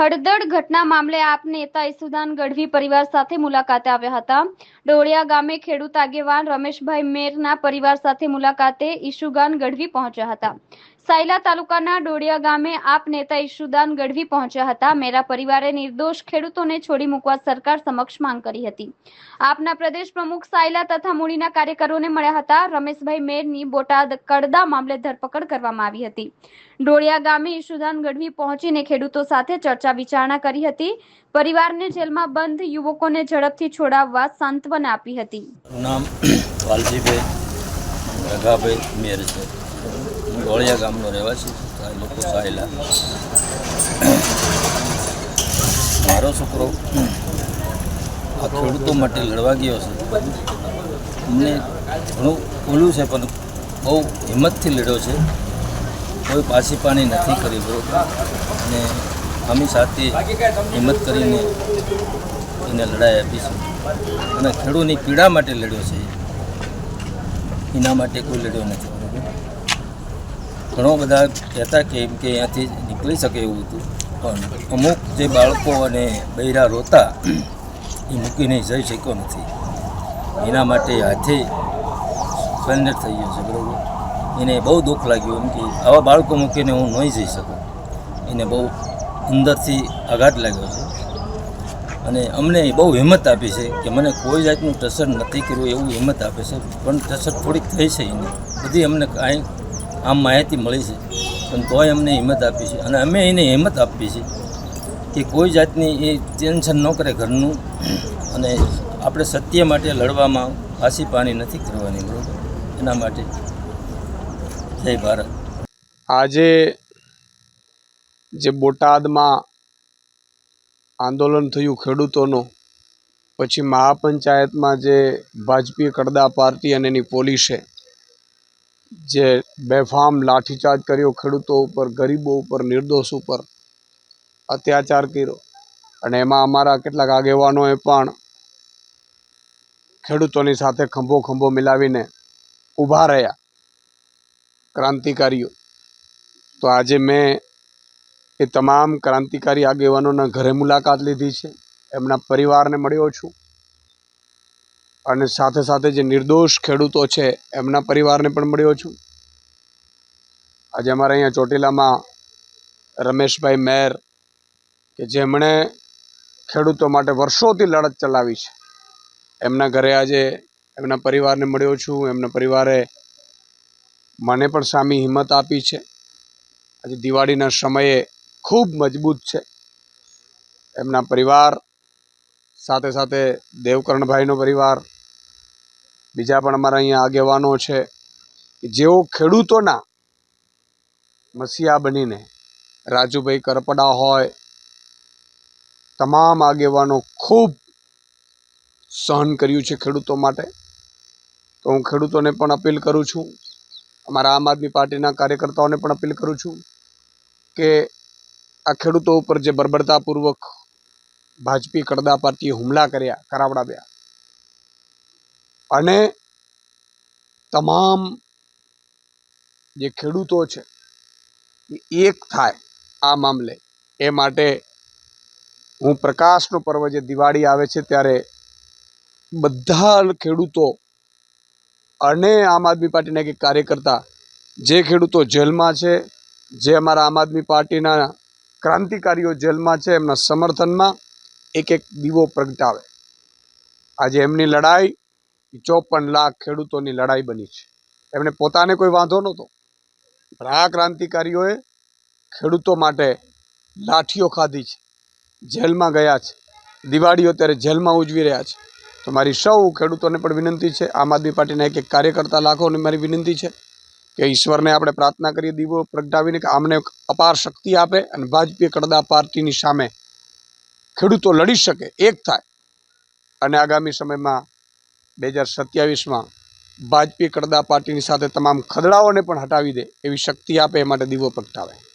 હળદળ ઘટના મામલે આપ નેતા ઈસુદાન ગઢવી પરિવાર સાથે મુલાકાતે આવ્યા હતા. ડોળિયા ગામે ખેડૂત આગેવાન રમેશભાઈ મેરના પરિવાર સાથે મુલાકાતે ઈશુદાન ગઢવી પહોંચ્યા હતા. સાયલા તાલુકાના ડોડિયા ગામે આપ નેતા ઈશુદાન ગઢવી પહોંચ્યા હતા. મેરા પરિવારે નિર્દોષ ખેડૂતોને છોડી મૂકવા સરકાર સમક્ષ માંગ કરી હતી. આપના પ્રદેશ પ્રમુખ સાયલા તથા મૂડીના કાર્યકરોને મળ્યા હતા. રમેશભાઈ મેરની બોટાદ કડદા મામલે ધરપકડ કરવામાં આવી હતી. ડોળિયા ગામે ઈશુદાન ગઢવી પહોંચીને ખેડૂતો સાથે ચર્ચા વિચારણા કરી હતી. પરિવારને જેલમાં બંધ, યુવકોને ઝડપથી છોડાવવા સાંત્વના આપી હતી. નામ વાલજીભાઈ રઘાભાઈ મેર છે. હું ગામનો રહેવાસી છું. લોકો સાહેલા મારો છોકરો આ ખેડૂતો માટે લડવા ગયો છે. અમને ઘણું ઓલું છે, પણ બહુ હિંમતથી લડ્યો છે. કોઈ પાછી પાણી નથી કરી, બરોબર? અને અમે સાથે હિંમત કરીને એને લડાઈ આપી છે અને ખેડૂતની પીડા માટે લડ્યો છે. એના માટે કોઈ લડ્યો નથી. ઘણો બધા કહેતા કે એમ કે અહીંયાથી નીકળી શકે એવું હતું. પણ અમુક જે બાળકો અને બૈરા રોતા, એ મૂકીને જઈ શક્યો નથી. એના માટે હાથે સરેન્ડર થઈ ગયો છે, બરાબર? એને બહુ દુઃખ લાગ્યું એમ કે આવા બાળકો મૂકીને હું નહીં જઈ શકું. એને બહુ અંદરથી આઘાત લાગ્યો છે. અને અમને બહુ હિંમત આપી છે કે મને કોઈ જાતનું ટસર નથી કર્યું એવું હિંમત આપે છે, પણ ટસર થોડીક થઈ છે એની. બધી અમને કાંઈ આમ માહિતી મળી છે. પણ તોય અમને હિંમત આપી છે. અને અમે એને હિંમત આપીએ છીએ કે કોઈ જાતની એ ટેન્શન ન કરે ઘરનું. અને આપણે સત્ય માટે લડવામાં ફાંસી પાણી નથી કરવાની, બરાબર? એના માટે જય ભારત. આજે જે બોટાદમાં આંદોલન થયું ખેડૂતોનું, પછી મહાપંચાયતમાં જે ભાજપી કડદા પાર્ટી અને એની પોલીસે જે બેફામ લાઠીચાર્જ કર્યો ખેડૂતો ઉપર, ગરીબો ઉપર, નિર્દોષ ઉપર અત્યાચાર કર્યો. અને એમાં અમારા કેટલાક આગેવાનોએ પણ ખેડૂતોની સાથે ખંભો ખંભો મિલાવીને ઊભા રહ્યા. ક્રાંતિકારીઓ. તો આજે મેં એ તમામ ક્રાંતિકારી આગેવાનોના ઘરે મુલાકાત લીધી છે. એમના પરિવારને મળ્યો છું. અને સાથે સાથે જે નિર્દોષ ખેડૂતો છે, એમના પરિવારને પણ મળ્યો છું. આજે અમારે અહીંયા ચોટીલામાં રમેશભાઈ મેર, કે જેમણે ખેડૂતો માટે વર્ષોથી લડત ચલાવી છે. એમના ઘરે આજે એમના પરિવારને મળ્યો છું. એમના પરિવારે મને પણ સામી હિંમત આપી છે. આજે દિવાળીના સમયે ખૂબ મજબૂત છે. એમના પરિવાર સાથે સાથે દેવકરણભાઈનો પરિવાર, બીજા પણ અમારા અહીંયા આગેવાનો છે જેઓ ખેડૂતોના મસીહા બનીને રાજુભાઈ કરપડા હોય, તમામ આગેવાનો ખૂબ સહન કર્યું છે ખેડૂતો માટે. તો હું ખેડૂતોને પણ અપીલ કરું છું, અમારા આમ આદમી પાર્ટીના કાર્યકર્તાઓને પણ અપીલ કરું છું, કે આ ખેડૂતો ઉપર જે બર્બરતાપૂર્વક ભાજપી કડદા પાર્ટીએ હુમલા કર્યા કરાવડાવ્યા અને તમામ જે ખેડૂતો છે, એ એક થાય આ મામલે. એ માટે હું પ્રકાશનો પર્વ જે દિવાળી આવે છે ત્યારે બધા ખેડૂતો અને આમ આદમી પાર્ટીના એક કાર્યકર્તા, જે ખેડૂતો જેલમાં છે, જે અમારા આમ આદમી પાર્ટીના ક્રાંતિકારીઓ જેલમાં છે, એમના સમર્થનમાં એક એક દીવો પ્રગટાવે. આજે એમની લડાઈ ચોપન લાખ ખેડૂતોની લડાઈ બની છે. એમને પોતાને કોઈ વાંધો નહોતો. પણ આ ક્રાંતિકારીઓએ ખેડૂતો માટે લાઠીઓ ખાધી છે. જેલમાં ગયા છે. દિવાળીઓ ત્યારે જેલમાં ઉજવી રહ્યા છે. તો મારી સૌ ખેડૂતોને પણ વિનંતી છે, આમ આદમી પાર્ટીના એક એક કાર્યકર્તા લાખોને મારી વિનંતી છે કે ઈશ્વરને આપણે પ્રાર્થના કરીએ દીવો પ્રગટાવીને કે આમને અપાર શક્તિ આપે અને ભાજપી કડદા પાર્ટીની સામે ખેડૂતો લડી શકે, એક થાય. અને આગામી સમયમાં બે હજાર સત્યાવીસમાં ભાજપી કડદા પાર્ટીની સાથે તમામ ખદડાઓને પણ હટાવી દે એવી શક્તિ આપે એ માટે દીવો પ્રગટાવે